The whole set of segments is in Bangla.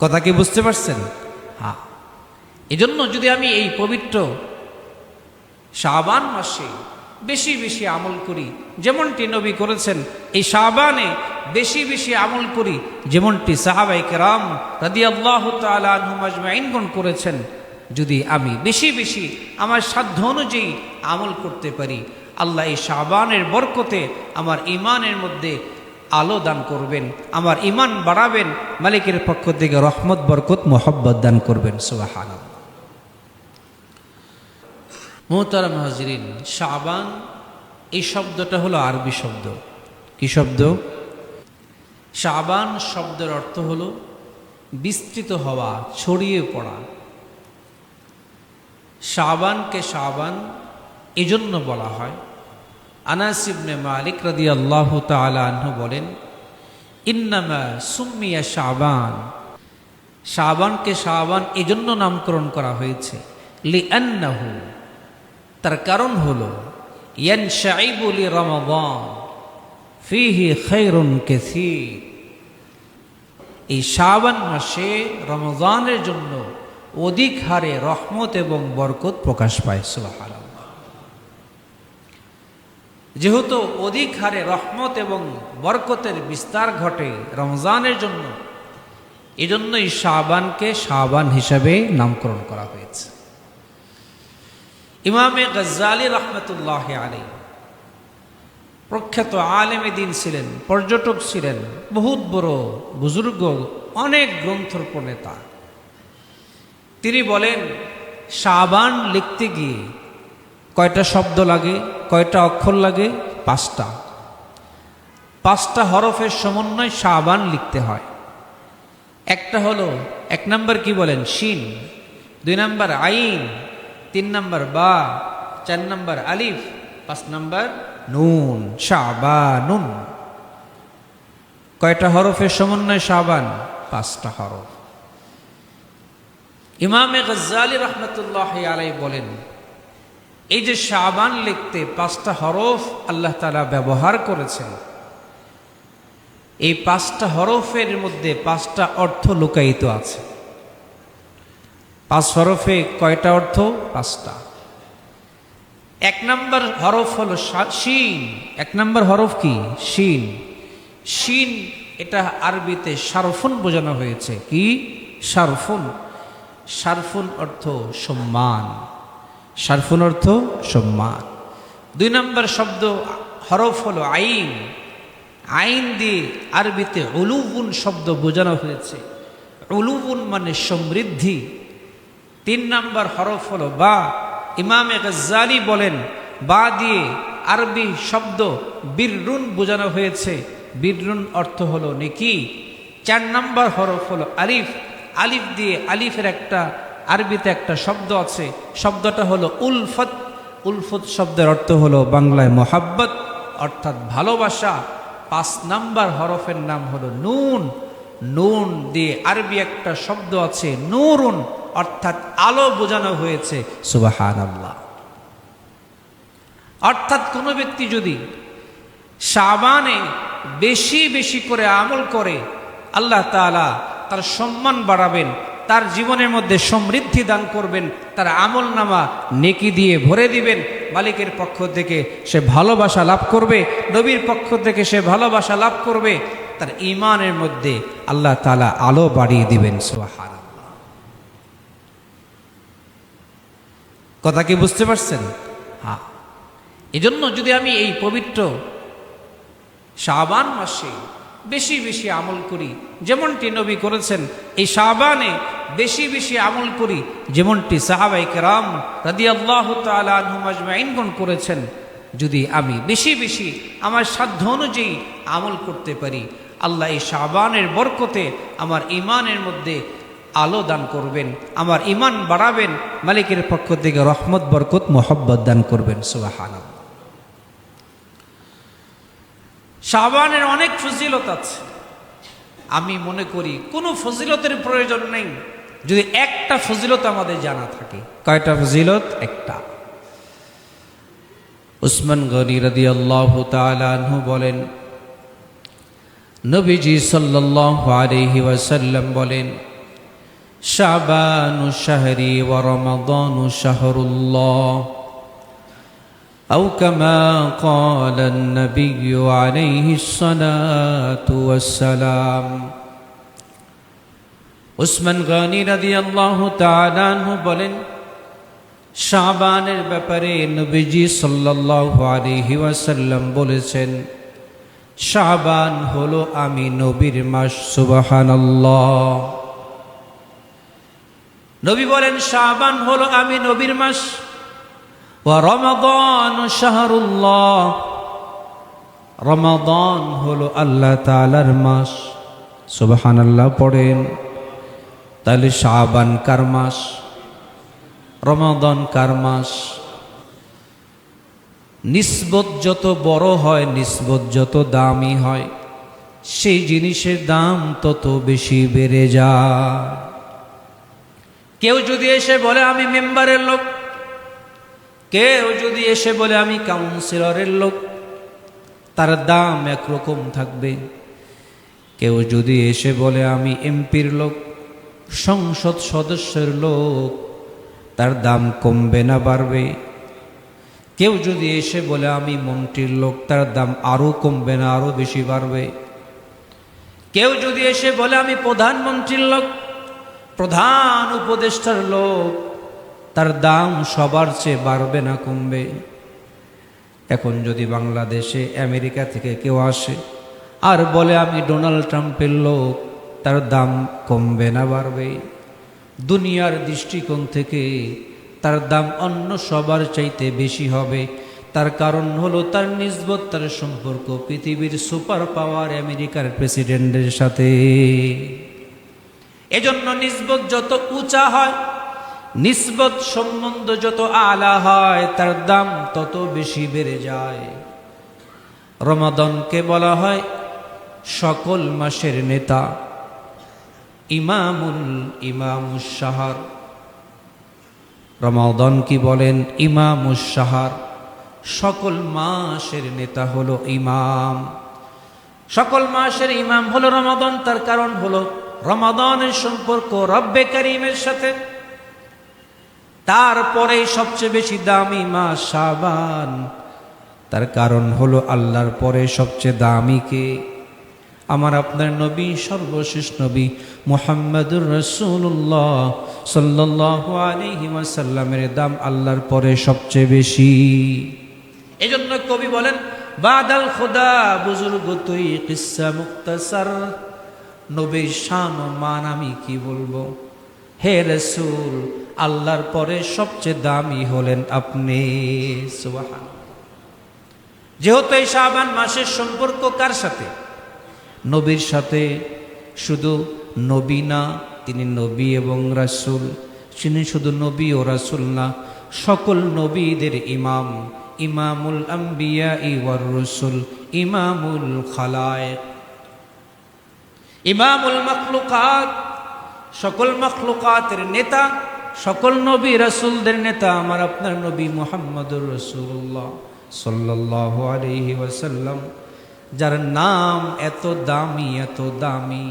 কথা কি বুঝতে পারছেন? হ্যাঁ এজন্য যদি আমি এই পবিত্র শাবান মাসে বেশি বেশি আমল করি, যেমনটি নবী করেছেন, এই শাবানে বেশি বেশি আমল করি, যেমনটি সাহাবাই কেরাম রাদি আল্লাহ তালুমাজমাইনগণ করেছেন, যদি আমি বেশি বেশি আমার সাধ্য অনুযায়ী আমল করতে পারি, আল্লাহ এই শাহবানের বরকতে আমার ইমানের মধ্যে আলো দান করবেন, আমার ইমান বাড়াবেন, মালিকের পক্ষ থেকে রহমত, বরকত, মোহব্বত দান করবেন সুবাহান মোহতারাম হাজরিন, শাবান, এই শব্দটা হলো আরবি শব্দ। কি শব্দ? শাবান শব্দের অর্থ হলো বিস্তৃত হওয়া, ছড়িয়ে পড়া। শাবানকে শাবান এজন্য বলা হয়। আনাসিবনে মালিক রদি আল্লাহ তালু বলেন, ইন্নামা সুম্মিয়া শাবান। শাবানকে শাবান এজন্য নামকরণ করা হয়েছে লি আন্নাহু তার কারণ হল ইয়ান শাইবুলি রমাবান ফিহি খৈরুন কেসির। এই শাবান মাসে রমজানের জন্য অধিক হারে রহমত এবং বরকত প্রকাশ পায় সুবাহান যেহেতু অধিক হারে রহমত এবং বরকতের বিস্তার ঘটে রমজানের জন্য, এজন্যই শাবানকে শাবান হিসাবে নামকরণ করা হয়েছে। ইমামে গজ্জালি রহমতুল্লাহ আলী প্রখ্যাত আলেমে দিন ছিলেন, পর্যটক ছিলেন, বহুত বড় বুজুর্গ, অনেক গ্রন্থর প্রণেতা তিনি বলেন, শাবান লিখতে গিয়ে কয়টা শব্দ লাগে? কয়টা অক্ষর লাগে? পাঁচটা। পাঁচটা হরফের সমন্বয় শাবান লিখতে হয়। একটা হলো, এক নম্বর কি বলেন? শিন। দুই নম্বর আইন। তিন নম্বর বা। চার নম্বর আলিফ। পাঁচ নম্বর নুন। শাবানুন। কয়টা হরফের সমন্বয় শাবান? পাঁচটা হরফ। ইমামে গজ্জালি রহমতুল্লাহ আলাই বলেন এই যে শাবান লিখতে পাঁচটা হরফ আল্লাহ তালা ব্যবহার করেছেন, এই পাঁচটা হরফের মধ্যে পাঁচটা অর্থ লুকায়িত আছে। পাঁচ হরফে কয়টা অর্থ? পাঁচটা। এক নম্বর হরফ হলো শিন। এক নম্বর হরফ কি? শিন। শিন, এটা আরবিতে সারফুন বোঝানো হয়েছে। কি? সারফুন। সারফুন অর্থ সম্মান। সারফুন অর্থ সম্মান। দুই নম্বর শব্দ হরফ হলো আইন। আইন দিয়ে আরবিতে উলুবুন শব্দ বোঝানো হয়েছে। উলুবুন মানে সমৃদ্ধি। তিন নম্বর হরফ হলো বা। ইমামে গজ্জালি বলেন, বা দিয়ে আরবি শব্দ বীররুন বোঝানো হয়েছে। বীররুন অর্থ হলো নেকি। চার নম্বর হরফ হলো আলিফ। আলিফ দিয়ে আলিফের একটা আরবিতে একটা শব্দ আছে, শব্দটা হলো উলফত। উলফত শব্দের অর্থ হলো বাংলায় মোহাব্বত, অর্থাৎ ভালোবাসা। পাঁচ নাম্বার হরফের নাম হলো নুন। নুন দিয়ে আরবি একটা শব্দ আছে, নুরুন, অর্থাৎ আলো বোঝানো হয়েছে সুবাহান আল্লাহ অর্থাৎ কোনো ব্যক্তি যদি সাবানে বেশি বেশি করে আমল করে, আল্লাহ তালা তার সম্মান বাড়াবেন তার জীবনের মধ্যে সমৃদ্ধি দান করবেন, তার আমল নামা নেকি দিয়ে ভরে দিবেন। মালিকের পক্ষ থেকে সে ভালোবাসা লাভ করবে, নবীর পক্ষ থেকে সে ভালোবাসা লাভ করবে, তার ইমানের মধ্যে আল্লাহ তালা আলো বাড়িয়ে দিবেন সোহান কথা কি বুঝতে পারছেন? হ্যাঁ। এজন্য যদি আমি এই পবিত্র শাবান মাসে বেশি বেশি আমল করি, যেমনটি নবী করেছেন, এই শাবানে বেশি বেশি আমল করি, যেমনটি সাহাবাই কেরাম রাদি আল্লাহ তালুমাজমাইনগণ করেছেন, যদি আমি বেশি বেশি আমার সাধ্য অনুযায়ী আমল করতে পারি, আল্লাহ এই শাবানের বরকতে আমার ইমানের মধ্যে আলো দান করবেন, আমার ইমান বাড়াবেন, মালিকের পক্ষ থেকে রহমত, বরকত, মোহব্বত দান করবেন সুবাহান শাবানের অনেক ফজিলত আছে। আমি মনে করি কোনো ফজিলতের প্রয়োজন নেই। যদি একটা ফজিলত আমাদের জানা থাকে কয়টা ফজিলত একটা উসমান গনি রদি আল্লাহ তালু বলেন নবীজি সাল্লাহ আলহি ওয়াসাল্লাম বলেন شعبان شهري ورمضان شهر الله أو كما قال النبي عليه الصلاة والسلام উসমান গানি রাদি আল্লাহ তালানহু বলেন, শাবানের ব্যাপারে নবীজি ওয়াসাল্লাম বলেছেন, শাবান হলো আমি নবীর মাস, সুবহানাল্লাহ। নবী বলেন, শাবান হলো আমি নবীর মাস, ওয়া রমাদান শাহরুল্লাহ। রমাদান হলো আল্লাহ তালার মাস, সুবহানাল্লাহ পড়েন। তাহলে শাবান কার মাস? রমাদান কার মাস? নিসবত যত বড় হয়, নিসবত যত দামি হয়, সেই জিনিসের দাম তত বেশি বেড়ে যায়। কেউ যদি এসে বলে, আমি মেম্বারের লোক। কেউ যদি এসে বলে, আমি কাউন্সিলরের লোক। তার দাম একরকম থাকবে। কেউ যদি এসে বলে, আমি এমপির লোক। সংসদ সদস্যের লোক, তার দাম কমবে না, বাড়বে। কেউ যদি এসে বলে, আমি মন্ত্রীর লোক, তার দাম আরও কমবে না আরও বেশি বাড়বে। কেউ যদি এসে বলে, আমি প্রধানমন্ত্রীর লোক, প্রধান উপদেষ্টার লোক, তার দাম সবার চেয়ে বাড়বে না, কমবে। এখন যদি বাংলাদেশে, আমেরিকা থেকে কেউ আসে, আর বলে, আমি ডোনাল্ড ট্রাম্পের লোক তার দাম কমবে না বাড়বে। দুনিয়ার দৃষ্টিকোণ থেকে তার দাম অন্য সবার চাইতে বেশি হবে। তার কারণ হলো তার নিজবত তার সম্পর্ক, পৃথিবীর সুপার পাওয়ার আমেরিকার প্রেসিডেন্টের সাথে। এজন্য নিজবত যত উঁচা হয়, নিসবত সম্বন্ধ যত আলা হয়, তার দাম তত বেশি বেড়ে যায়। রমাদনকে বলা হয় সকল মাসের নেতা। ইমামুল ইমামুস সাহার রমাদন কি বলেন? ইমামুস সাহার সকল মাসের নেতা হলো ইমাম। সকল মাসের ইমাম হলো রমাদন, তার কারণ হলো রমাদনের সম্পর্ক রব্বে করিমের সাথে। তারপরে সবচেয়ে বেশি দামি মাস সাবান তার কারণ হলো আল্লাহর পরে সবচেয়ে দামি কে? আমার আপনার নবী, সর্বশেষ নবী মোহাম্মদুর রসুল্লাহ সাল্লাহ আলহি ওয়াসাল্লামের দাম আল্লাহর পরে সবচেয়ে বেশি। এজন্য কবি বলেন, বাদাল খোদা, বুজুর্গ তুই, কিসা মুক্তাসার। নবীর শান মান আমি কি বলব? হে রসুল, আল্লাহর পরে সবচেয়ে দামি হলেন আপনি। যেহেতু এই শাবান মাসের সম্পর্ক কার সাথে? নবীর সাথে শুধু নবী না, তিনি নবী এবং রাসুল। তিনি শুধু নবী ও রাসুল না, সকল নবীদের ইমাম, ইমামুল আম্বিয়া ইওয়ার রসুল, ইমামুল খালায় ইমামুল মখলুকাত, সকল মখলুকাতের নেতা, সকল নবী রসুলদের নেতা আমার আপনার নবী মোহাম্মদুর রসুল্লাহ সাল্লাহ আলহি ওয়াসাল্লাম, যার নাম এত দামি এত দামি।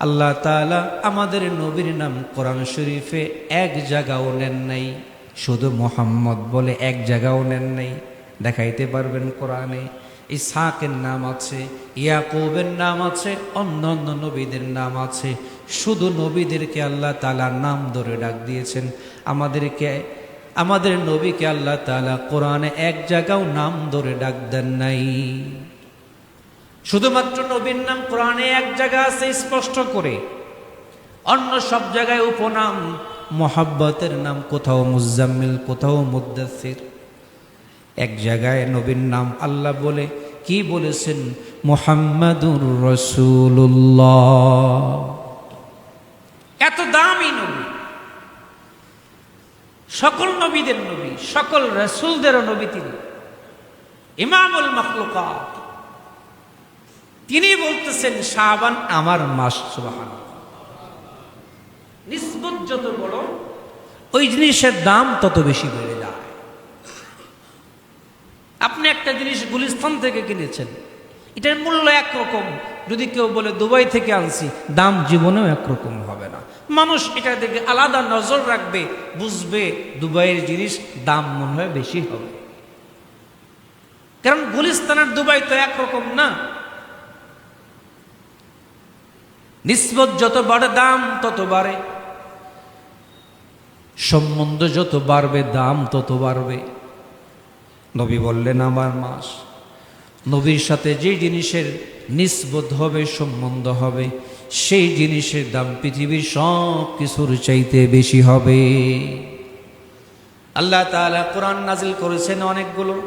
আল্লাহ তালা আমাদের নবীর নাম কোরআন শরীফে এক জায়গাও নেন নাই। শুধু মোহাম্মদ বলে এক জায়গাও নেন নাই। দেখাইতে পারবেন কোরআনে ইসাকের নাম আছে, ইয়াকুবের নাম আছে, অন্য অন্য নবীদের নাম আছে। শুধু নবীদেরকে আল্লাহ তালা নাম ধরে ডাক দিয়েছেন। আমাদেরকে, আমাদের নবীকে আল্লাহ তালা কোরআনে এক জায়গাও নাম ধরে ডাক দেন নাই। শুধুমাত্র নবীর নাম কোরআনে এক জায়গা আছে স্পষ্ট করে। অন্য সব জায়গায় উপনাম, মোহাব্বতের নাম কোথাও মুজাম্মিল, কোথাও মুদাসির এক জায়গায় নবীর নাম আল্লাহ বলে, কি বলেছেন? মোহাম্মদুর রসুল্লাহ এত দামি নবী। সকল নবীদের নবী, সকল রসুলদেরও নবী তিনি। ইমামুল মখলুকাত। তিনি বলতেছেন, শাবান আমার মাস, সুবাহান। নিসবত যত বড়, ওই জিনিসের দাম তত বেশি বেড়ে যায়। আপনি একটা জিনিস গুলিস্তান থেকে কিনেছেন, এটার মূল্য একরকম। যদি কেউ বলে, দুবাই থেকে আনছি, দাম জীবনেও একরকম হবে না। মানুষ এটা দেখে আলাদা নজর রাখবে, বুঝবে দুবাইয়ের জিনিস দাম মনে হয় বেশি হবে। কারণ গুলিস্তানের দুবাই তো একরকম না। নিসবত যত বাড়ে দাম তত বাড়ে। সম্বন্ধ যত বাড়বে, দাম তত বাড়বে। নবী বললেন, আমার মাস। নবীর সাথে যে জিনিসের নিসবত হবে, সম্বন্ধ হবে, সেই জিনিসের দাম পৃথিবীর সব কিছুর চাইতে বেশি হবে। আল্লাহ তাআলা কোরআন নাজিল করেছেন অনেকগুলো,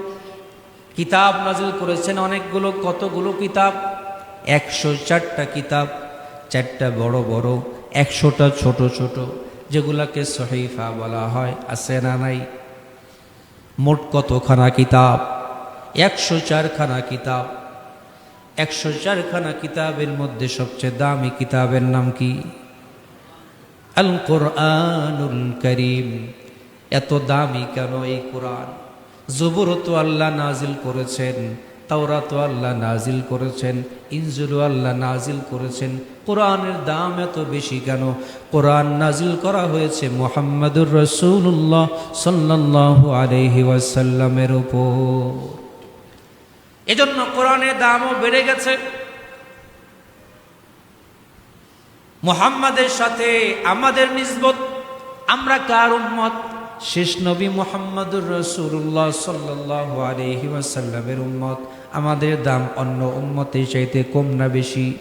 কিতাব নাজিল করেছেন অনেকগুলো, কতগুলো কিতাব? একশো চারটা কিতাব। চারটা বড় বড়, একশোটা ছোট ছোট, যেগুলাকে সহিফা বলা হয়, আছে না নাই? মোট কতখানা কিতাব? একশো চারখানা কিতাব। একশো চারখানা কিতাবের মধ্যে সবচেয়ে দামি কিতাবের নাম কি? আল কোরআনুল করিম। এত দামি কেন এই কোরআন? জবুর তো আল্লাহ নাজিল করেছেন। তাওরা তো আল্লাহ নাজিল করেছেন, ইনজুলু আল্লাহ নাজিল করেছেন। কোরআনের দাম এত বেশি কেন? কোরআন নাজিল করা হয়েছে মোহাম্মদুর রসুল্লাহ সাল্লাহ আলহি ওয়াসাল্লামের উপর। এজন্য কোরআনের দামও বেড়ে গেছে। মোহাম্মদের সাথে আমাদের নিসবত, আমরা কার উম্মত? শেষ নবী মোহাম্মদুর রসুল্লাহ সাল্লাহ আলহি ওয়াসাল্লামের উম্মত। আমাদের দাম অন্য উম্মতের চাইতে কম না বেশি।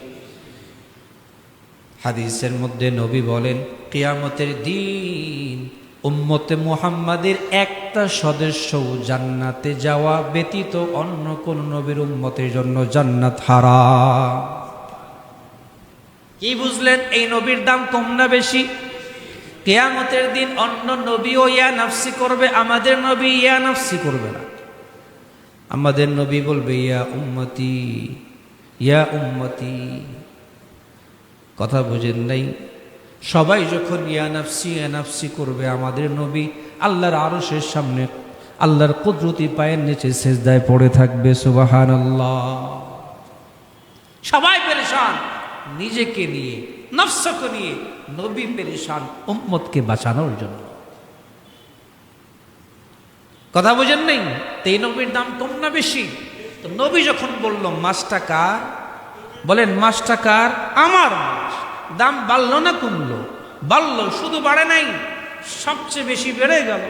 হাদিসের মধ্যে নবী বলেন, কিয়ামতের দিন উম্মতে মুহাম্মাদের একটা সদস্য জান্নাতে যাওয়া ব্যতীত অন্য কোন নবীর উম্মতের জন্য জান্নাত হারা কি বুঝলেন? এই নবীর দাম কম না বেশি? কেয়ামতের দিন অন্য নবীও ইয়া নাফসি করবে, আমাদের নবী ইয়া নাফসি করবে না। আমাদের নবী বলবে, ইয়া উম্মতি ইয়া উম্মতি। কথা বুঝেন নাই? সবাই যখন ইয়া নাফসি ইয়া নাফসি করবে, আমাদের নবী আল্লাহর আরশের সামনে, আল্লাহর কুদরতি পায়ের নিচে সেজদায় পড়ে থাকবে সুবাহান আল্লাহ সবাই পেরেশান, নিজেকে নিয়ে। নফসকে নিয়ে নবী পেরেশান উম্মতকে বাঁচানোর জন্য। কথা বোঝেন নেই? তেই নবীর দাম কম না বেশি? তো নবী যখন বলল, মাছটা কার? বলেন, মাছটা কার? আমার মাছ। দাম বাড়লো না কমলো। বাড়লো, শুধু বাড়ে নাই, সবচেয়ে বেশি বেড়ে গেল।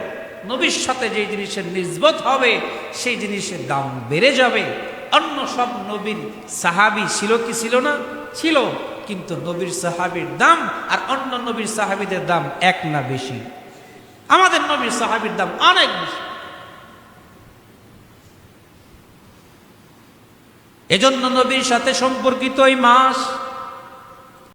নবীর সাথে যে জিনিসের নিজবত হবে, সেই জিনিসের দাম বেড়ে যাবে। অন্য সব নবীর সাহাবি ছিল কি ছিল না? ছিল। কিন্তু নবীর সাহাবির দাম আর অন্য নবীর সাহাবিদের দাম এক না বেশি। আমাদের নবীর সাহাবির দাম অনেক বেশি। এজন্য নবীর সাথে সম্পর্কিত এই মাস